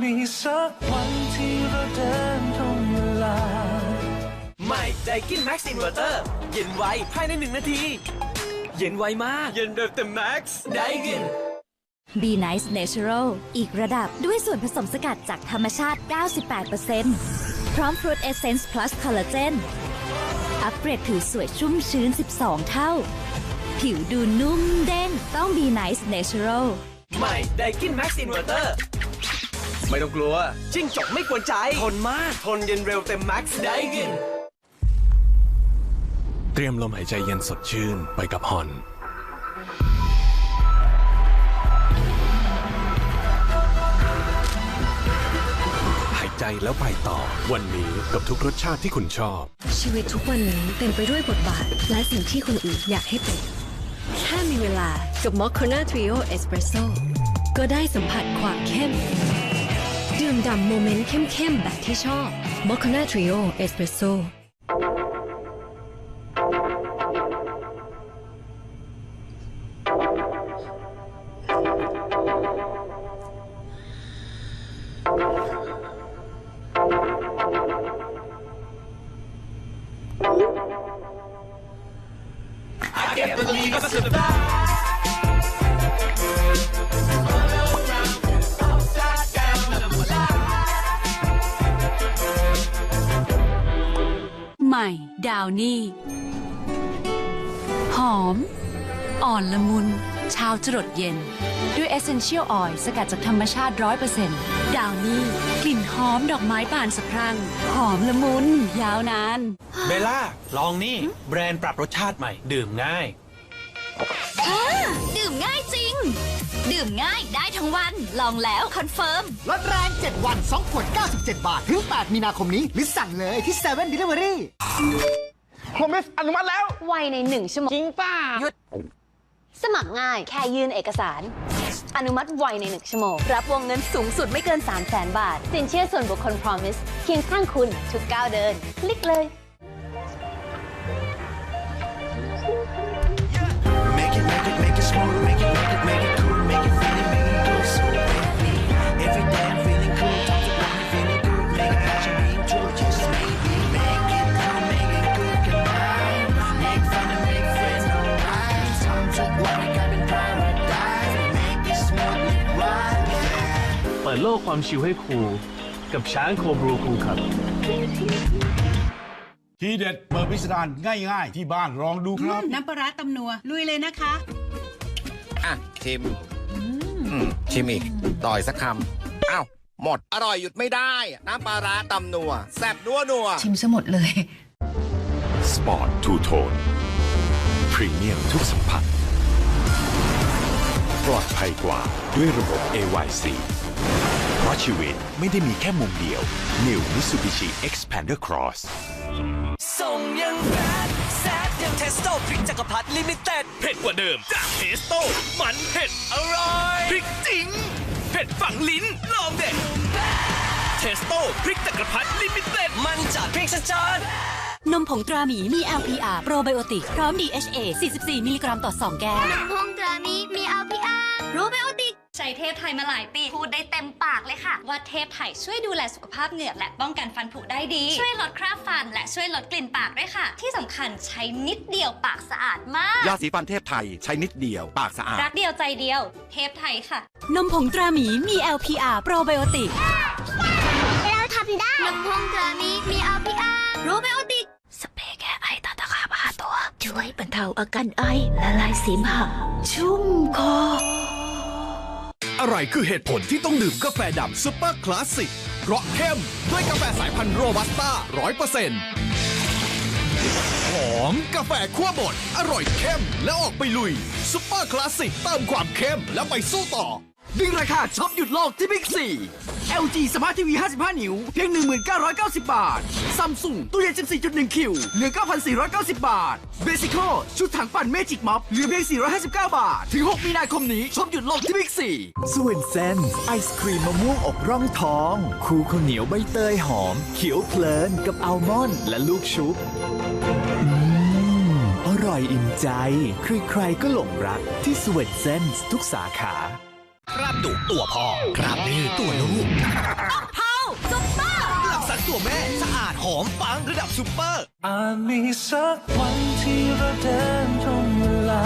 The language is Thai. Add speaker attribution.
Speaker 1: มีสักวันที่เราเดินตรงเวลา
Speaker 2: ใหม่ไดกินแม็กซ์อินเวอร์เตอร์เย็นไวภายในหนึ่งนาที เย็นไวมาก เย็นแบบเต็มแม็กซ์ไดกิน
Speaker 3: Be Nice Natural อีกระดับด้วยส่วนผสมสกัดจากธรรมชาติ 98%พร้อม Fruit Essence Plus Collagen อัปเกรดผิวสวยชุ่มชื้น 12 เท่า ผิวดูนุ่มเด้งต้อง Be Nice Natural
Speaker 2: ใหม่ไดกินแม็กซ์อินเวอร์เตอร์ ไม่ต้องกลัว จิ้งจกไม่กวนใจ ทนมาก ทนเย็นเร็วเต็มแม็กซ์ไดกิน
Speaker 4: เตรียมลมหายใจเย็นสดชื่นไปกับฮอน หายใจแล้วไปต่อ วันนี้กับทุกรสชาติที่คุณชอบ
Speaker 5: ชีวิตทุกวันนี้เต็มไปด้วยบทบาท และสิ่งที่คนอื่นอยากให้เป็น แค่มีเวลากับ m o c c a n a Trio Espresso ก็ได้สัมผัสความเข้ม ดื่มด่ำโมเมนต์เข้มๆ แบบที่ชอบ m o c c a n a Trio Espresso
Speaker 6: ให ดาวนี่ หอม อ่อนละมุน เช้าจรดเย็น ด้วยเอเซนเชียลออยสกัดจากธรรมชาติ 100%ดาวนี่ กลิ่นหอมดอกไม้บานสะพรั่ง หอมละมุน ยาวนาน
Speaker 7: เบลล่า ลองนี่ แบรนด์ปรับรสชาติใหม่ ดื่มง่าย
Speaker 3: ดื่มง่ายได้ทั้งวัน ลองแล้วคอนเฟิร์ม
Speaker 8: ลดแรง 7 วัน 2 ขวด 97 บาท ถึง 8 มีนาคมนี้ หรือสั่งเลยที่7 Delivery
Speaker 9: โฮมสอนุมัติแล้ว
Speaker 5: ไวในหนึ่งชั่วโมง
Speaker 9: จริงป่ะ
Speaker 5: สมัครง่ายแค่ยื่นเอกสาร อนุมัติไวในหนึ่งชั่วโมง รับวงเงินสูงสุดไม่เกิน 3 0 0แสนบาท สินเชื่อส่วนบุคคล Promise เคียงข้างคุณทุกก้าวเดิน คลิกเลย
Speaker 7: โลกความชิลให้ครูกับช้างโคบรูคูครับ
Speaker 10: ทีเด็ดเปิดพิสดารง่ายๆ ที่บ้านลองดูครับ
Speaker 6: น้ำปลาร้าตำนัว ลุยเลยนะคะ
Speaker 9: อะ ชิมอืมชิมอีก ต่อยสักคำอ้าวหมด อร่อยหยุดไม่ได้ น้ำปลาร้าตำนัว แซ่บนัวนัว
Speaker 6: ชิมซะหมดเลย
Speaker 4: สปอร์ตทูโทนพรีเมียมทุกสัมผัส ปลอดภัยกว่าด้วยระบบ AYC เพ ราะชีวิตไม่ได้มีแค่มุมเดียว New Mitsubishi Xpander Cross
Speaker 2: ส่งยังแบดแซดยังเทสโต้พริกจักรพรรดิลิมิเต็ด
Speaker 7: เผ็ดกว่าเดิมจากเทสโต้มันเผ็ด
Speaker 2: อร่อย
Speaker 7: พริกจริงเผ็ดฝังลิ้นลองเด็ดเทสโต้พริกจักรพรรดิลิมิเต็ด
Speaker 2: มันจัดพริกชัด
Speaker 6: นมผงตราหมีมี LPR โปรไบโอติกพร้อม DHA 44 มิลลิกรัมต่อ 2 แก้ว
Speaker 3: พงตรามีมี LPR โรไบโอติก ใช้เทพไทยมาหลายปี พูดได้เต็มปากเลยค่ะ ว่าเทพไทยช่วยดูแลสุขภาพเหงือกและป้องกันฟันผุได้ดี ช่วยลดคราบฟัน และช่วยลดกลิ่นปากด้วยค่ะ ที่สำคัญใช้นิดเดียวปากสะอาดมาก
Speaker 9: ยาสีฟันเทพไทยใช้นิดเดียวปากสะอาด
Speaker 3: รักเดียวใจเดียว เทพไทยค่ะ
Speaker 6: นมผงตราหมีมี LPR โปรไบโอติก
Speaker 3: เราทำได้ นมพงตรามีมี LPR โรไบโอติก สเปรย์แก้ไอตาตะขาบหาตัว ช่วยบรรเทาอาการไอและลายเสมหะชุ่มคอ
Speaker 10: อะไรคือเหตุผลที่ต้องดื่มกาแฟดำซุปเปอร์คลาสสิกเพราะเข้มด้วยกาแฟสายพันธุ์โรบัสต้าร้อยเปอร์เซ็นต์หอมกาแฟขั้วบดอร่อยเข้มและออกไปลุยซุปเปอร์คลาสสิกเติมความเข้มแล้วไปสู้ต่อ ดึงราคาช็อปหยุดโลกที่บิ๊กซี LG Smart TV 55 นิ้ว เพียง 1990 บาท Samsung ตู้เย็น 14.1 คิว เหลือ 9,490 บาท Basico ชุดถังปั่นเมจิกม็อบเหลือเพียง 459 บาท ถึง 6 มีนาคมนี้ช็อปหยุดโลกที่บิ๊กซี
Speaker 1: สวนเซนไอศครีมมะม่วงอกร่องทอง คู่ข้าวเหนียวใบเตยหอม เขียวเพลินกับอัลมอนด์และลูกชุบอร่อยอิ่มใจ ใครๆก็หลงรักที่สวินเซนทุกสาขา
Speaker 8: กลับ
Speaker 10: ดุตัวพ่อกราบดื้อตัวลูก
Speaker 11: เผาซุปเปอร์
Speaker 10: หลังสักตัวแม่สะอาดหอมปังระดับซุปเปอร์
Speaker 12: อาจมีสักวันที่เราเดินตรงเวลา